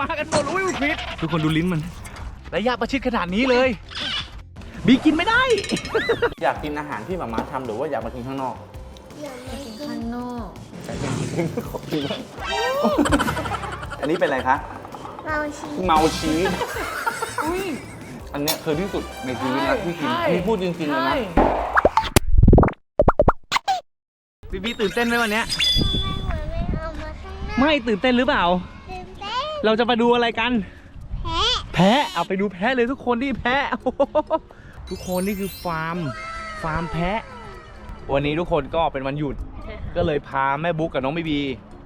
มากันหมดอุ้ยพิษทุกคนดูลิ้นมันระยะประชิดขนาดนี้เลย บีกินไม่ได้ อยากกินอาหารที่หมาม่าทำหรือว่าอยากมากินข้างนอกกินข้างนอกใช่ขอบคุณมากอันนี้เป็นอะไรคะ เราชีเมาชีสอันเนี้ยคือที่สุดในชีวิตนะที่กินใช่อันนี้พูดจริงๆเลยนะ บีบีตื่นเต้นไหมวันเนี้ย ทำไมหัวไม่เอามาข้างหน้าไม่ตื่นเต้นหรือเปล่าตื่น เต้นเราจะมาดูอะไรกัน แพ้แพะ เอาไปดูแพะเลยทุกคนนี่แพะโอ้โหทุกคนนี่คือฟาร์ม ฟาร์มแพะ วันนี้ทุกคนก็เป็นวันหยุด ก็เลยพาแม่บุ๊กกับน้องบีบี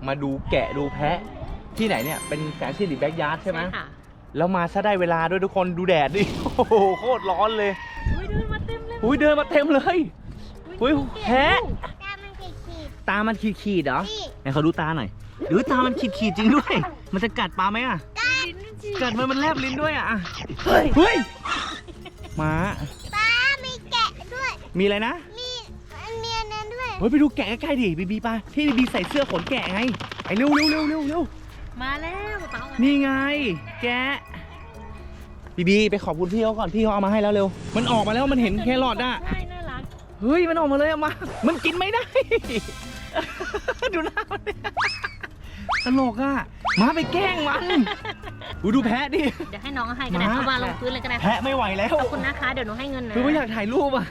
มาดูแกะดูแพะ ที่ไหนเนี่ย เป็นแสนสิริแบ็กยาร์ดใช่ไหมค่ะแล้วมาซะได้เวลาด้วยทุกคนดูแดดดิ โอ้โหโคตรร้อนเลย อุ้ยเดินมาเต็มเลยอุ้ยเดินมาเต็มเลย อุ้ยแพะ ตามันขีดขีดตามันขีดขีดๆเหรอนี่ไหนเขาดูตาหน่อย หรือตามันขีดขีดๆจริงด้วย มันจะกัดปลาไหมอะ กัดมันมันแลบลิ้นด้วยอะอะเฮ้ยเฮ้ยหมาป้ามีแกะด้วย มีอะไรนะ มีอันเมียนั้นด้วยเฮ้ยไปดูแกะใกล้ๆดิบีบีปะที่บีบีใส่เสื้อขนแกะไงไอ้เร็วเร็วเร็วเร็วเร็วมาแล้วป๊าป๊านี่ไง แกะบีบีไปขอบคุณพี่เขาก่อนพี่เขาเอามาให้แล้วเร็ว มันออกมาแล้วมันเห็นแครอทอะ ใช่น่ารักเฮ้ย มันออกมาเลยอะมา มันกินไม่ได้ ดูหน้ามันดิ ตลกอะมาไปแกล้งมันอุ๊ยดูแพะดิ เดี๋ยวให้น้องให้ก็ได้มาเอาวางลงพื้นเลยก็ได้แพะไม่ไหวแล้วขอบคุณนะคะ เดี๋ยวหนูให้เงินนะคือไม่อยากถ่ายรูปอะ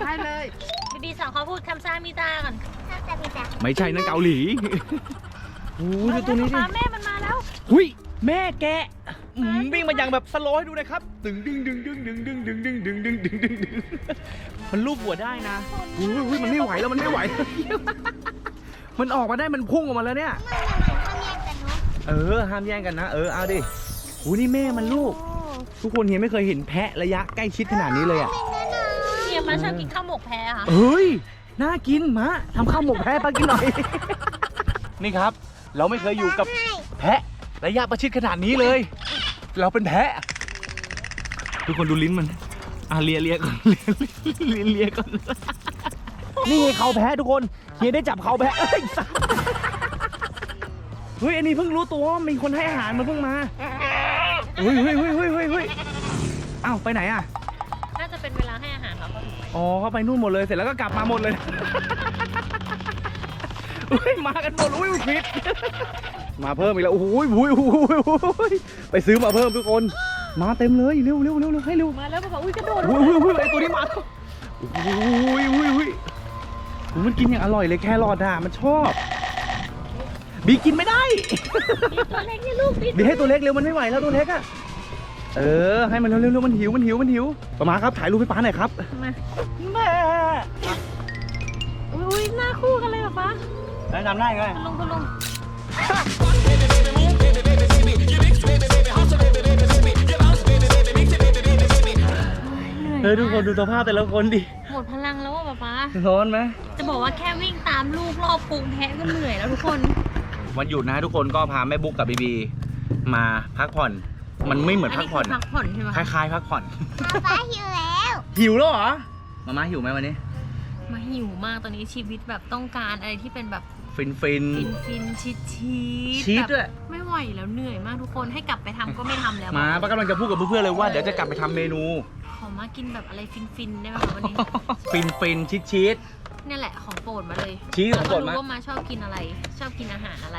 ได้เลยบีบีสองเขาพูดคำซ่ามิตาก่อนถ้าจะมีแต่ไม่ใช่นั่นเกาหลีโอ้ยดูตัวนี้ดิ ป๊าแม่มันมาแล้ว หุยแม่แกะอืมวิ่งมาอย่างแบบสโลว์ให้ดูนะครับดึงดึงดึงดึงดึงดึงดึงดึงดึงดึงดึงดึงดึงมันลูบหัวได้นะอุ้ยอุ้ยมันไม่ไหวแล้วมันไม่ไหว มันออกมาได้มันพุ่งออกมาแล้วเนี่ยเออนเขามียกันเนาะเออห้ามแย่งกันนะ เออเอาดิอู้นี่แม่มันลูก ทุกคนเห็นไม่เคยเห็นแพะระยะใกล้ชิดขนาดนี้เลยอะเนี่ยมาชอบกินข้าวหมกแพ้ค่ะ เฮ้ย น่ากินมาทำข้าวหมกแพะปากินหน่อย นี่ครับ เราไม่เคยอยู่กับแพะระยะประชิดขนาดนี้เลย เราเป็นแพะ ทุกคนดูลิ้นมันอะเลียเลียก่อนเลียเลียเลียก่อน นี่ไงเขาแพะทุกคนเฮียได้จับเขาแพะเอ้ยสัสเฮ้ยอันนี้เพิ่งรู้ตัวว่ามีคนให้อาหารมันเพิ่งมาเฮ้ยเฮ้ยเฮ้ยเฮ้ยเฮ้ยเฮ้ยอ้าวไปไหนอะ น่าจะเป็นเวลาให้อาหารเขาเขาถึงไปอ๋อเขาไปนู่นหมดเลยเสร็จแล้วก็กลับมาหมดเลย อุ้ยมากันหมดอุ้ยพิษมาเพิ่มอีกแล้วโอ้โหอุ้ยอุ้ยอุ้ยอุ้ยไปซื้อมาเพิ่มทุกคน มาเต็มเลยเร็วเร็วเร็วเร็วให้เร็วมาแล้วป๊าป๊าอุ้ยกระโดดอุ้ยอุ้ยอุ้ยไอตัวนี้มาอุ้ยอุ้ยอุ้ยอุ้ย มันกินอย่างอร่อยเลยแครอทอะมันชอบ บีกินไม่ได้บีตัวเล็กนี่ลูกบีบีให้ตัวเล็กเร็วมันไม่ไหวแล้วตัวเล็กอะเออให้มันเร็วเร็วเร็วมันหิวมันหิวมันหิวประมาครับถ่ายรูปให้ป้าหน่อยครับมาแม่อุ้ยอุ้ยหน้าคู่กันเลยป๊าป๊าแล้วจำได้ไงคุณลุงคุณลุง ฮ้ยทุกคนดูสภาพแต่ละคนดิ หมดพลังแล้วอะป๊าป๊า ร้อนไหมจะบอกว่าแค่วิ่งตามลูกรอบกรุงแพ้ก็เหนื่อยแล้วทุกคน วันหยุดนะทุกคนก็พาแม่บุ๊กกับบีบี มาพักผ่อน มันไม่เหมือนพักผ่อนพักผ่อนใช่ไหมคล้ายๆ พักผ่อนป้าหิวแล้ว หิวแล้วเหรอ มาม่าหิวไหมวันนี้ มาหิวมากตอนนี้ชีวิตแบบต้องการอะไรที่เป็นแบบฟินฟินฟินฟินชีสชีสชีสแบบด้วย ไม่ไหวแล้วเหนื่อยมากทุกคนให้กลับไปทำก็ไม่ทำแล้วมาป้ากำลังจะพูดกับเพื่อนๆเลยว่าเดี๋ยวจะกลับไปทำเมนู ขอมากินแบบอะไรฟินฟินๆได้ไหมคะวันนี้ ฟินฟินชีสชีสเนี่ยแหละของโปรดมาเลยชีสของโปรดแล้วมารู้ว่ามาชอบกินอะไร ชอบกินอาหารอะไร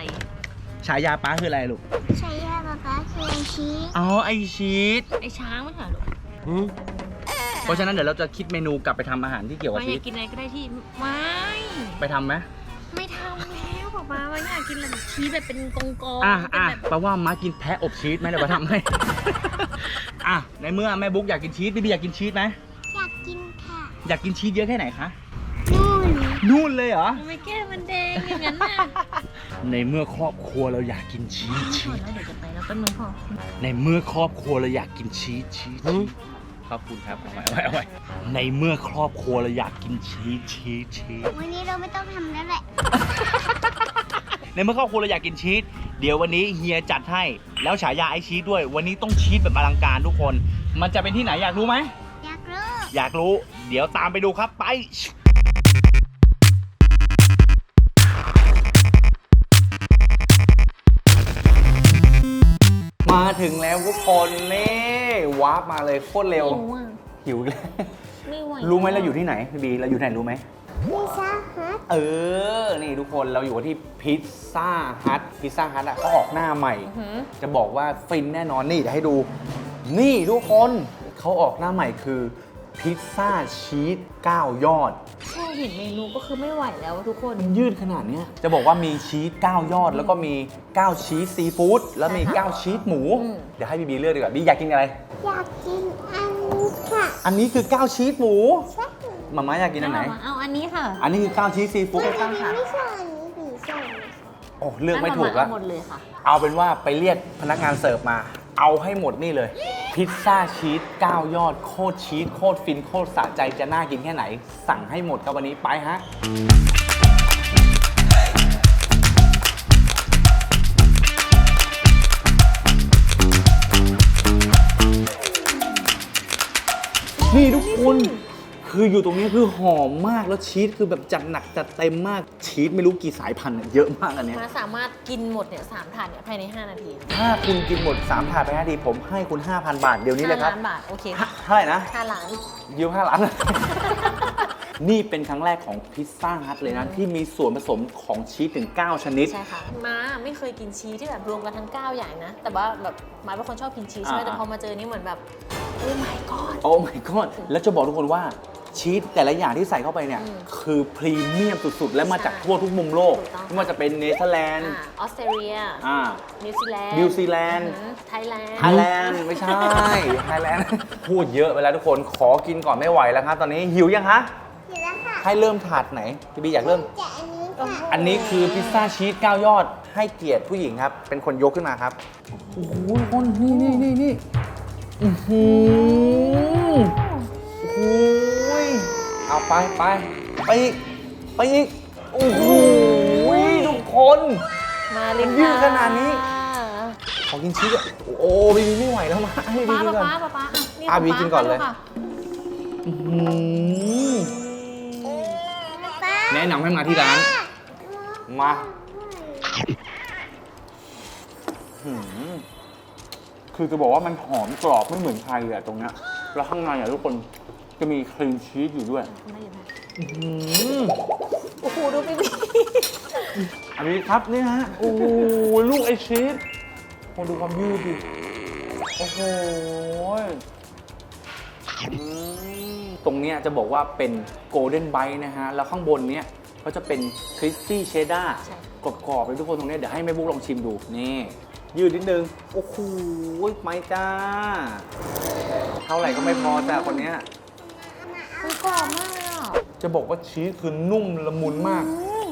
ฉายาป้าคืออะไรลูก ใช้ยาป้าป้าคือไอชีอ๋อ ไอชีสไอช้างไม่ใช่เหรอเพราะฉะนั้นเดี๋ยวเราจะคิดเมนูกลับไปทำอาหารที่เกี่ยวกับมาอชียาสกกินอะไรก็ได้ที่ไม่ไปทำไหมไม่ทำแล้วป๊าป๊ามาอยากกินอะไรแบบชีสแบบเป็นกองกองอะเป็นอะแบบแปลว่าม้ากินแพะอบชีสไหมเดี๋ยวมาทำให้ อะในเมื่อแม่บุ๊กอยากกินชีสบีบีอยากกินชีสไหมอยากกินค่ะอยากกินชีสเยอะแค่ไหนคะนู่นนู่นเลยเหรอทำไมแก้มมันแดงอย่างนั้นน่ะในเมื่อครอบครัวเราอยากกินชีสพชีอสแล้วเดี๋ยวจะไปแล้วแป๊บนึงพอในเมื่อครอบครัวเราอยากกินชีสชีสชีสขอบคุณครับเอาไว้เอาไว้เอาไว้ในเมื่อครอบครัวเราอยากกินชีสชีสชีสวันนี้เราไม่ต้องทำแล้วแหละ ในเมื่อครอบครัวเราอยากกินชีส เดี๋ยววันนี้เฮียจัดให้แล้วฉายาไอชีสด้วย วันนี้ต้องชีสแบบอลังการทุกคน มันจะเป็นที่ไหนอยากรู้ไหม อยากรู้ อยากรู้ เดี๋ยวตามไปดูครับไป มาถึงแล้วทุกคนนี่วาร์ปมาเลยโคตรเร็ว หิวอะ หิวอีกแล้วไม่ไหวรู้ไหมเราอยู่ที่ไหนพี่บีเราอยู่ไหนรู้ไหมพิซซ่าฮัทเออ นี่ทุกคนเราอยู่ที่พิซซ่าฮัทพิซซ่าฮัทอะก็ออกหน้าใหม่อื้อหือจะบอกว่าฟินแน่นอนนี่เดี๋ยวให้ดู นี่ทุกคนเขาออกหน้าใหม่คือ พิซซ่าชีส9 ยอด แค่เห็นเมนูก็คือไม่ไหวแล้วทุกคน มันยืดขนาดเนี้ย จะบอกว่ามีชีส9 ยอด แล้วก็มี 9 ชีสซีฟู้ดแล้วมี 9 ชีสหมู อืม เดี๋ยวให้บีบีเลือกดีกว่าบีอยากกินอะไร อยากกินอันนี้ค่ะอันนี้คือ 9 ชีสหมูใช่มาม่าอยากกินอันไหน เอาเอาอันนี้ค่ะอันนี้คือ 9 ชีสซีฟู้ดอันนี้ไม่ใช่อันนี้ผีส่งโอ้เลือกไม่ถูกแล้ว เอาหมดเลยค่ะ เอาเป็นว่าไปเรียกพนักงานเสิร์ฟมา เอาให้หมดนี่เลย พิซซ่าชีส9ยอด โคตรชีสโคตรฟินโคตรสะใจจะน่ากินแค่ไหน สั่งให้หมดครับวันนี้ไปฮะนี่ทุกคน คืออยู่ตรงนี้คือหอมมากแล้วชีสคือแบบจัดหนักจัดเต็มมากชีสไม่รู้กี่สายพันธุ์อะเยอะมากอันเนี้ย มาสามารถกินหมดเนี่ยสามถาดเนี่ยภายใน 5 นาทีถ้าคุณกินหมด 3 ถาดไป5ทีผมให้คุณ 5,000 บาทเดี๋ยวนี้เลยครับห้าล้านบาท โอเคฮะเท่าไหร่นะห้าล้านยิว5ล้าน นี่เป็นครั้งแรกของพิซซ่าฮัทเลยนะ ที่มีส่วนผสมของชีสถึง 9 ชนิด ใช่ค่ะมาไม่เคยกินชีสที่แบบรวมกันทั้ง 9 อย่างนะ แต่ว่าแบบมาเป็นคนชอบกินชีสใช่ไหมอ่า แต่พอมาเจอนี่เหมือนแบบโอ้ my god โอ้ my god แล้วจะบอกทุกคนว่าชีสแต่ละอย่างที่ใส่เข้าไปเนี่ย อืมคือพรีเมียมสุด ๆ และมาจากทั่วทุกมุมโลก ถูกต้อง ไม่ว่าจะเป็นเนเธอร์แลนด์อ่าออสเตรเลีย อ่า นิวซีแลนด์นิวซีแลนด์ไทยแลนด์ไทยแลนด์ไม่ใช่ไทยแลนด์ พูดเยอะไปแล้วทุกคนขอกินก่อนไม่ไหวแล้วครับ ตอนนี้หิวยังคะเห็นแล้วค่ะ ให้เริ่มถาดไหนพี่บีอยากเริ่มแกะอันนี้ค่ะอันนี้คือพิซซ่าชีส9ยอดให้เกียรติผู้หญิงครับ เป็นคนยกขึ้นมาครับ โอ้โหคนนี่นี่นี่นี่อือหือโอ้โหเอาไปไปไปอีกไปอีกโอ้โหทุกคน มาเลยมันยืดค่ะขนาดนี้ ขอกินชีสอะโอ้บีบีไม่ไหวแล้วมาให้บีป้าบีป้าก่อน ป้าป้าป้าอะนี่อะของบีกินก่อนเลยป้าค่ะอื้อหือป้าแนะนำให้มาที่ร้าน มาหืมคือจะบอกว่ามันหอมกรอบไม่เหมือนใครเลยอะตรงเนี้ยแล้วข้างในอะทุกคนจะมีครีมชีสอยู่ด้วยได้ยินไหมอื้อหือโอ้โหดูพี่บีอันนี้ครับนี่ฮะโอ้โหลูกไอชีสมาดูความยืดดิโอ้โหอืม ตรงเนี้ยจะบอกว่าเป็นโกลเด้นไบต์นะฮะ แล้วข้างบนเนี้ยก็จะเป็นคริสปี้เชดดาร์ใช่กรอบๆเลยทุกคนตรงเนี้ยเดี๋ยวให้แม่บุ๊กลองชิมดู นี่ ยืดนิดนึง โอ้โหไม่จ้า เท่าไหร่ก็ไม่พอจ้าคนเนี้ยมันกรอบมากเลยอะจะบอกว่าชีสคือนุ่มละมุนมาก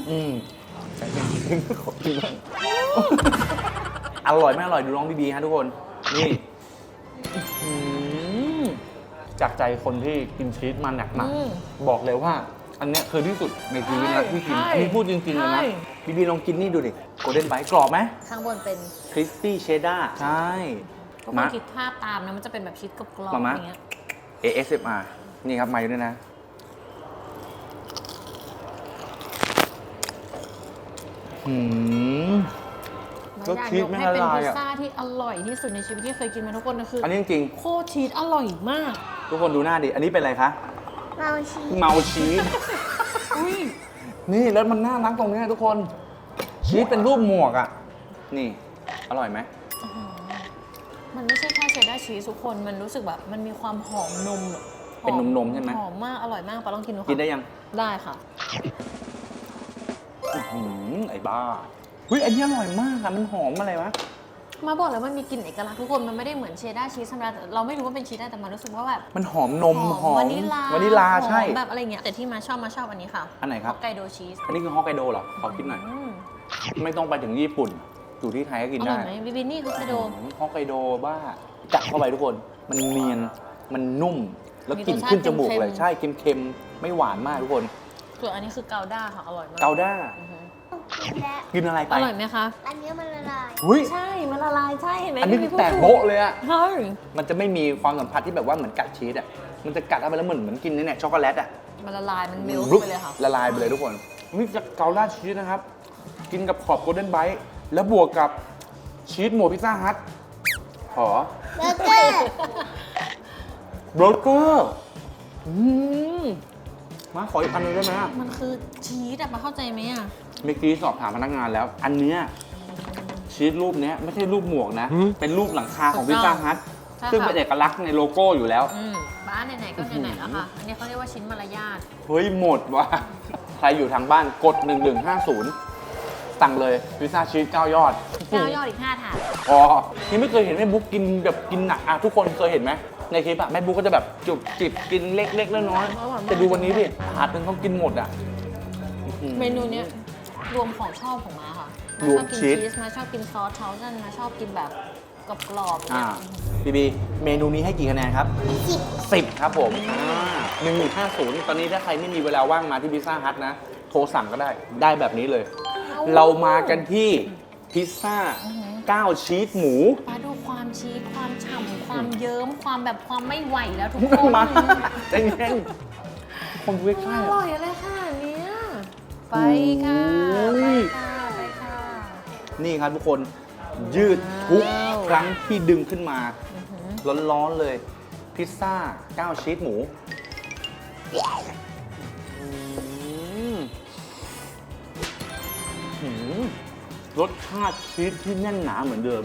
อืมใจเย็นๆขอกินบ้างอร่อยไม่อร่อยดูน้องดีๆฮะทุกคน นี่อื้อหือ จากใจคนที่กินชีสมาหนักอืมๆบอกเลยว่า อันเนี้ยคือที่สุดในชีวิตนะที่กินใช่อันนี้พูดจริงๆเลยนะใช่ บีบีลองกินนี่ดูดิโกลเด้นไบต์กรอบไหมข้างบนเป็นคริสปี้เชดดาร์ใช่ทุกคมะนคิดภาพตามนะมันจะเป็นแบบชีสกรอบๆมาอมะย่างเงี้ย ASMR นี่ครับมาอยู่ด้วยนะหืมรสชีสไม่ให้ละเป็นลายพิซอะซ่าที่อร่อยที่สุดในชีวิตที่เคยกินมาทุกคนนะคืออัอนนี้จริงโคตรชีสอร่อยมากๆ ทุกคนดูหน้าดิ อันนี้เป็นอะไรคะเราชีเมาชีสอุ้ยนี่แล้วมันน่ารักตรงเนี้ยทุกคน ชีสเป็นรูปหมวกอะ นี่ อร่อยไหม มันไม่ใช่แค่เชดดาร์ชีสทุกคน มันรู้สึกแบบมันมีความหอมนมอะเป็นนมๆใช่ไหม หอมมาก อร่อยมากปาลองกินดูค่ะกินได้ยังได้ค่ะ อื้อหือไอ้บ้าเฮ้ยอันนี้อร่อยมากอะมันหอมอะไรวะ มาบอกเลยว่ามันมีกลิ่นเอกลักษณ์ทุกคนมันไม่ได้เหมือนเชดดาร์ชีสธรรมดาแต่เราไม่รู้ว่าเป็นชีสได้แต่มันรู้สึกว่าแบบมันหอมนมหอมวานิลลาวานิลลาใช่ หอมแบบอะไรเงี้ยแต่ที่มาชอบมาชอบอันนี้ค่ะอันไหนครับ ฮอกไกโดชีสอันนี้คือฮอกไกโดเหรอขอคิดหน่อย อืมไม่ต้องไปถึงญี่ปุ่น อยู่ที่ไทยก็กินอร่ได้อยไหมบิบินี่ฮอกไกโด อืมฮอกไกโดบ้ากัดเข้าไปทุกคน มันเนียน มันนุ่ม แล้วกลิ่นขึ้นจมูกเลยใช่ เค็มๆ ไม่หวานมากทุกคน ส่วนอันนี้คือเกาด้าค่ะอร่อยมากเกาด้า อือหือกิน แล้วกินอะไรไปอร่อยไหมคะ อันนี้มันละลายหุ้ยใช่ มันละลายใช่เห็นไหมอันนี้พี่คือพูดแตกถูโบ๊ะเลยอะเฮ้ยมันจะไม่มีความสัมผัสที่แบบว่าเหมือนกัดชีสอะมันจะกัดเข้าไปแล้วเหมือนเหมือนกินเนี่ยช็อกโกแลตอะมันละลายมันเมลรุบไปเลยค่ะละลายไปเลยทุกคนนี่จะเกาด้าชีสนะครับ กินกับขอบโกลเด้นไบต์แล้วบวกกับชีสหมูพิซซ่าฮัทขอเบอร์เกอร์โบรกเกอร์อืมมาขออีกอันหนึงได้ไหมอะมันคือชีสอะมาเข้าใจไหมอะ เมื่อกี้สอบถามพนักงานแล้ว อันเนี้ยชีสรูปเนี้ยไม่ใช่รูปหมวกนะเป็นรูปหลังคาของพิซซ่าฮัทซึ่งเป็นเอกลักษณ์ในโลโก้อยู่แล้ว อืมบ้านไหนๆก็ไหนๆแล้วค่ะ อันนี้เขาเรียกว่าชิ้นมารยาท เฮ้ยหมดว่ะ ใครอยู่ทางบ้านกด 1150 สั่งเลยพิซซ่าชีส9ยอด เจ้ายอดอีก 5ถาด อ๋อที่ไม่เคยเห็นแม่บุ๊กกินแบบกินหนักอะทุกคนเคยเห็นไหมในคลิปอะแม่บุ๊กก็จะแบบจุบจิบกินเล็กๆน้อยอร่อยมากๆแต่ดูวันนี้ดิถาดนึงเขากินหมดอะเมนูเนี้ย รวมของชอบของมาค่ะรวมชอบกินชีส ชีสมาชอบกินซอสเทาซันมาชอบกินแบบกรอบๆอ่าเนี่ยบีบีเมนูนี้ให้กี่คะแนนครับ สิบสิบครับผมหนึ่งหนึ่งห้าศูนย์ตอนนี้ถ้าใครไม่มีเวลาว่างมาที่พิซซ่าฮัทนะ โทรสั่งก็ได้ได้แบบนี้เลย เรามากันที่พิซซ่า9ชีสหมู มาดูความชีสความฉ่ำความเยิ้มความแบบความไม่ไหวแล้วทุกคนมาใจเย็นคนดูใกล้อๆอะร่อยอะไรค่ะเนี่ย ไปค่ะโอ้ไปยค่ะไปค่ะนี่ครับทุกคนยืดทุกว้าวครั้งที่ดึงขึ้นมาอื้อหือร้อนๆเลย พิซซ่า 9 ชีสหมูอืมหืมรสชาติชีสที่แน่นหนาเหมือนเดิม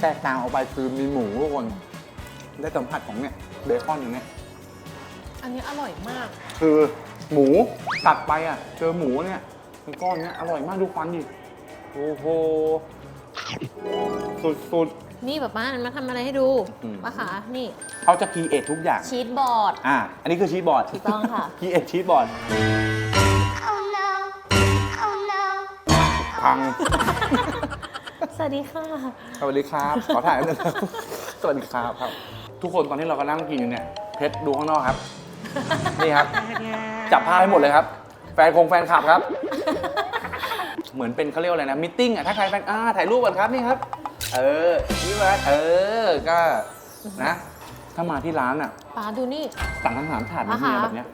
แตกต่างออกไปคือมีหมูทุกคน ได้สัมผัสของเนี่ยเบคอนอย่างเนี้ยอันนี้อร่อยมาก คือหมู ตัดไปอะ เจอหมูเนี่ยเป็นก้อนเนี้ยอร่อยมากดูควันดิโอ้โหสุดนี่แบบป้ามันมาทำอะไรให้ดูอืม ป้าขานี่ๆเขาจะคีเอททุกอย่าง ชีสบอร์ด อ่าอันนี้คือชีสบอร์ดถูกต้องค่ะคีเอทชีสบอร์ด Oh no Oh no พัง สวัสดีค่ะ สวัสดีครับ ขอถ่ายหนึ่งครับสวัสดีครับครับ ทุกคนตอนนี้เราก็นั่งกินอยู่เนี่ย เพชรดูข้างนอกครับ นี่ครับ จับภาพให้หมดเลยครับ แฟนคงแฟนคลับครับ เหมือนเป็นเขาเรียกว่าอะไรนะมิทติ้งอะถ้าใครแฟนอ่าถ่ายรูปกันครับนี่ครับ เออนี่ว่าเออก็นะ ถ้ามาที่ร้านอะป้าดูนี่ สั่งทั้งสามถาดนะอ่าฮะเนี่ยแบบเนี้ย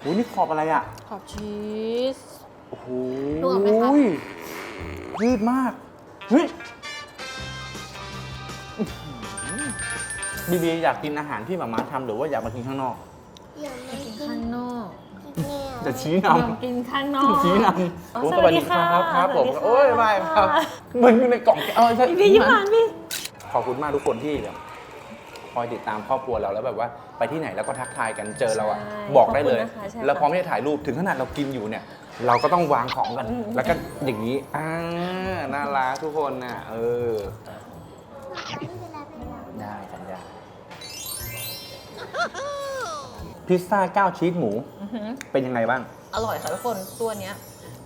โอ้ยนี่ขอบอะไรอะ ขอบชีส โอ้โหดูออกไหมคะ ยืดมากเฮ้ยบีบีอยากกินอาหารที่หมาม่าทำหรือว่าอยากมากินข้างนอก อย่ามากินกิน ข้างนอกเนี่ยจะชี้อยากนำกินข้างนอกชี้นอ๋อำโอ้สวัสดีค่ะครับผมสวัสดีค่ะโอ้ยไม่ครับเหมือนอยู่ในกล่องเออใช่พี่ยิ้มหวานพี่ขอบคุณมากทุกคนที่แบบคอยติดตามครอบครัวเราแล้วแบบว่าไปที่ไหนแล้วก็ทักทายกันเจอเราอะใช่บอกได้เลยขอบคุณนะคะใช่ค่ะแล้วพร้อมที่จะถ่ายรูปถึงขนาดเรากินอยู่เนี่ย เราก็ต้องวางของกัน แล้วก็อย่างนี้อ่าน่ารักทุกคนน่ะเออ พิซซ่า9ชีสหมู อื้อหือเป็นยังไงบ้าง อร่อยค่ะทุกคน ตัวเนี้ย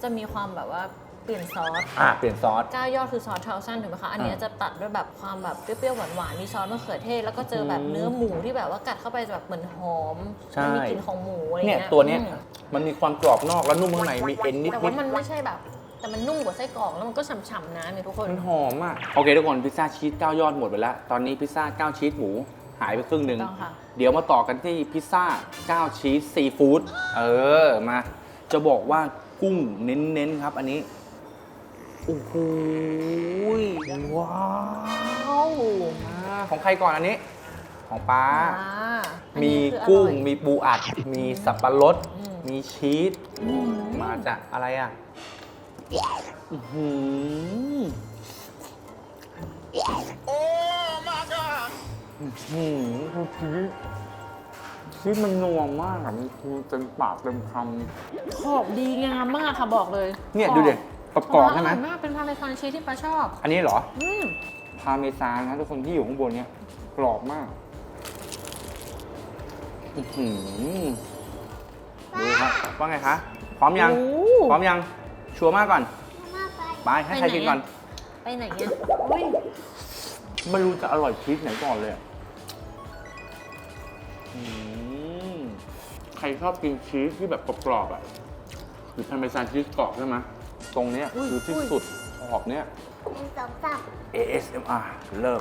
จะมีความแบบว่าเปลี่ยนซอสอ่าเปลี่ยนซอส ก้าวยอดคือซอสเทาซันถูกไหมคะ อันเนี้ยอ่าจะตัดด้วยแบบความแบบเปรี้ยวๆหวานๆ มีซอสมะเขือเทศ แล้วก็เจอแบบอืมเนื้อหมูที่แบบว่ากัดเข้าไปแบบเหมือนหอมใช่ มัมีกลิ่นของหมูอะไรเนี่ยเงี้ยตัวเนี้ยอืมมันมีความกรอบนอกแล้วนุ่มข้างในมีเอ็นนิดแต่นิว่าดมันไม่ใช่แบบ แต่มันนุ่มกว่าไส้กรอกแล้วมันก็ฉ่ำๆนะเนี่ยทุกคนมันหอมอะ โอเคทุกคนพิซซ่าชีส9ยอดหมดไปแล้ว ตอนนี้พิซซ่า9ชีสหมู หายไปครึ่งหนึ่ง ต้องค่ะ เดี๋ยวมาต่อกันที่พิซซ่า 9 ชีสซีฟู้ดเออ มา จะบอกว่ากุ้งเน้นๆครับอันนี้ โอ้โหว้าวอ่าของใครก่อนอันนี้ ของป้าอ่าอันมีนี้คืออร่อยกุ้งมีปูอัด มีสับปะรด อืม มีชีสอืมมาจากอะไรอะอื้อหืออื้อ หือคือชีสชีสมันนัวมากอะมันคือเต็มปากเต็มคขอบดีงามมากค่ะบอกเลยำเนี่ยดูเดิกรอบๆใช่ไหม ร่ยมากเป็นพาเมซานชีสที่ป้าชอบ อันนี้เหรอ อืมพาเมซานนะทุกคนที่อยู่ข้างบนเนี่ยกรอบมากอื้อหือดูครับว่าไงคะพร้อมยัง โอ้พร้อมยัง ชัวร์มากก่อน มาไปไปให้ใครกินก่อน ไปไหนเนี่ยอุ้ยไม่รู้จะอร่อยชีสไหนก่อนเลยอะ ใครชอบกินชีสที่แบบกรอบๆอะหรือพาเมซานชีสกรอบใช่ไหมตรงเนี้ยคือที่สุดขอบเนี้ย หนึ่งสองสาม ASMR เริ่ม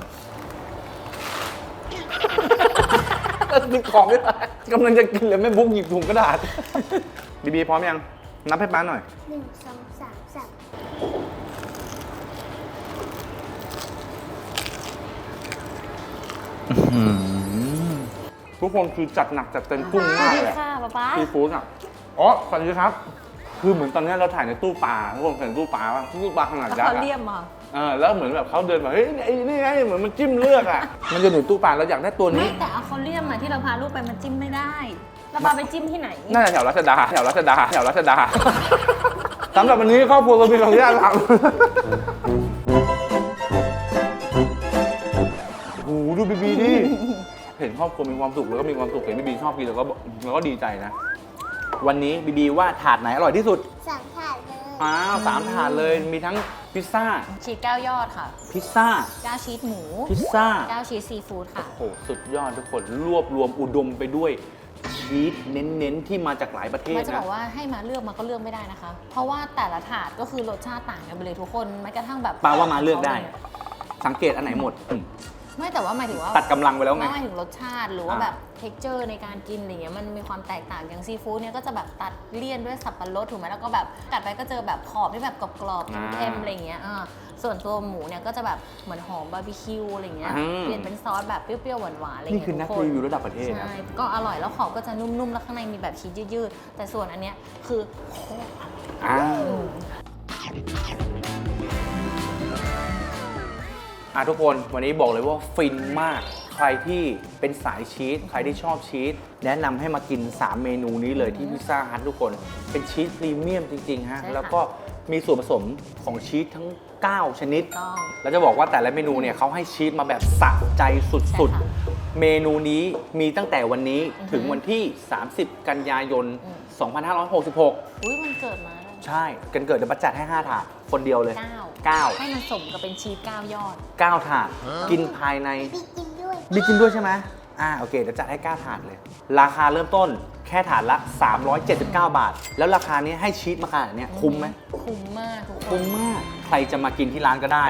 กินของไม่ได้กำลังจะกินเลยแม่บุ๊กหยิบถุงกระดาษ บีบีพร้อมยัง นับให้ป้าหน่อย หนึ่งสองสามสาม ทุกคนคือจัดหนักจัดเต็มกุ้งมากเลยอะค่ะป๊าป๊าซีฟู้ดอะอ๋อสวัสดีครับ คือเหมือนตอนนี้เราถ่ายในตู้ปลาทุกคนเห็นตู้ปลาป่ะตู้ปลาขนาดแล้วยักเขาษ์อะเรียมมาเออแล้วเหมือนแบบเขาเดินมาเฮ้ยไอ้นี่ไงเหมือนมันจิ้มเลือกอะมันจะอยู่ในตู้ปลาเราอยากได้ตัวไม่นี้แต่เอาเขาเรียมมาที่เราพาลูกไปมันจิ้มไม่ได้เราพาไปจิ้มที่ไหนน่าจะแถวรัชดาแถวรัชดาแถวรัชดาสำหรับวันนี้ครอบครัวเรามีของญาติทำโอ้โหดูบีบีดิ เห็นครอบครัวมีความสุขแล้วก็มีความสุขเห็นบีบีชอบกินแล้วก็แล้วก็ดีใจนะ วันนี้บีบีว่าถาดไหนอร่อยที่สุดสามถาดเลยอ้าวสามถาดเลยมีทั้งพิซซ่า ชีสเก้ายอดค่ะพิซซ่าเก้าชีสหมูพิซซ่าเก้าชีสซีฟู้ดค่ะ โอ้โหสุดยอดทุกคนรวบรวมอุดมไปด้วยชีสเน้นๆที่มาจากหลายประเทศมันจะบนะ อกว่าให้มาเลือกมาก็เลือกไม่ได้นะคะ เพราะว่าแต่ละถาดก็คือรสชาติต่างกันไปเลยทุกคนแม้กระทั่งแบบปาว่ามาเลือกได้ สังเกตอันไหนหมดอืม ไม่แต่ว่าหมายถึงว่าตัดกำลังไปแล้วไง ไม่หมายถึงรสชาติหรือว่าอ่า แบบเท็กเจอร์ในการกินอะไรเงี้ยมันมีความแตกต่างอย่างซีฟู้ดเนี่ยก็จะแบบตัดเลี่ยนด้วยสับปะรดถูกไหมแล้วก็แบบกัดไปก็เจอแบบขอบที่แบบกรอบๆเค็มๆอะไรเงี้ยอ่าส่วนตัวหมูเนี่ยก็จะแบบเหมือนหอมบาร์บีคิวอะไรเงี้ยอืมเปลี่ยนเป็นซอสแบบเปรี้ยวๆหวานๆอะไรนี่เงี้ยคือนักทุรีวิวระดับประเทศนะ ใช่ก็อร่อยแล้วขอบก็จะนุ่มๆแล้วข้างในมีแบบชีสยืดๆแต่ส่วนอันเนี้ยคืออ่า อะทุกคนวันนี้บอกเลยว่าฟินมาก ใครที่เป็นสายชีสใครที่ชอบชีสแนะนำให้มากิน 3 เมนูนี้เลยที่พิซซ่าฮัททุกคน เป็นชีสพรีเมียมจริงๆฮะใช่ค่ะ แล้วก็มีส่วนผสมของชีสทั้ง 9 ชนิด ต้อง แล้วจะบอกว่าแต่ละเมนูเนี่ยเขาให้ชีสมาแบบสะใจสุดใช่ค่ะๆ เมนูนี้มีตั้งแต่วันนี้อือฮึถึงวันที่ 30 กันยายน อืม2566 อุ้ยมันเกิดมาแล้ว ใช่กันเกิดเดี๋ยวบัตจัดให้ 5 ถาด คนเดียวเลย เก้า9 ให้มันสมกับเป็นชีสเก้ายอด 9 ถาด กินภายในพี่กินด้วยมีกินด้วยใช่ไหมอ่าโอเคเดี๋ยวจัดให้ 9 ถาดเลย ราคาเริ่มต้นแค่ถาดละ 379 บาท แล้วราคานี้ให้ชีสมาขนาดเนี้ยคุ้มไหม คุ้มมากทุกคคุ้น มมาก ใครจะมากินที่ร้านก็ได้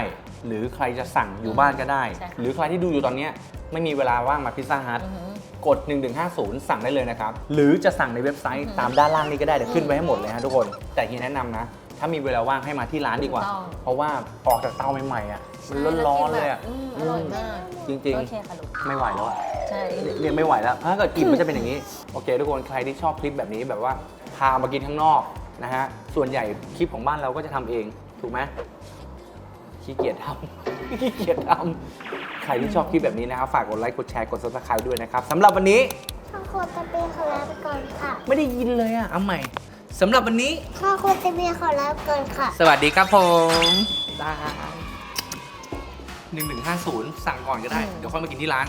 หรือใครจะสั่งอยู่บ้านก็ได้ ใช่ค่ะหรือใครที่ดูอยู่ตอนเนี้ยไม่มีเวลาว่างมาพิซซ่าฮัทอือหือ กด 1150 สั่งได้เลยนะครับ หรือจะสั่งในเว็บไซต์อือหือตามด้านล่างนี้ก็ได้เดี๋ยวขึ้นไว้ให้หมดเลยฮะทุกคน แต่เฮียแนะนำนะ ถ้ามีเวลาว่างให้มาที่ร้านดีกว่า ถูกต้อง เพราะว่าออกจากเตาใหม่ๆอะมันร้อนๆเลยอะอืมอร่อยมากจริงโอเคค่ะลูกๆ ไม่ไหวแล้วอะ ใช่ เรียกไม่ไหวแล้ว ถ้าเกิดกินมันจะเป็นอย่างนี้ โอเค ทุกคน ใครที่ชอบคลิปแบบนี้แบบว่า พามากินข้างนอกนะฮะ ส่วนใหญ่คลิปของบ้านเราก็จะทำเอง ถูกไหม ขี้เกียจทำ ขี้เกียจทำใครที่ชอบคลิปแบบนี้นะครับ ฝากกดไลค์ กดแชร์ กด subscribe ด้วยนะครับสำหรับวันนี้ ข้าวโคตรเบียร์ขอลาไปก่อนค่ะไม่ได้ยินเลยอะ เอาใหม่สำหรับวันนี้ ข้าวโคตรเบียร์ขอลาไปก่อนค่ะ สวัสดีครับผมบายหนึ่งหนึ่งห้าศูนย์สั่งก่อนก็ได้ เดี๋ยวค่อยมากินที่ร้าน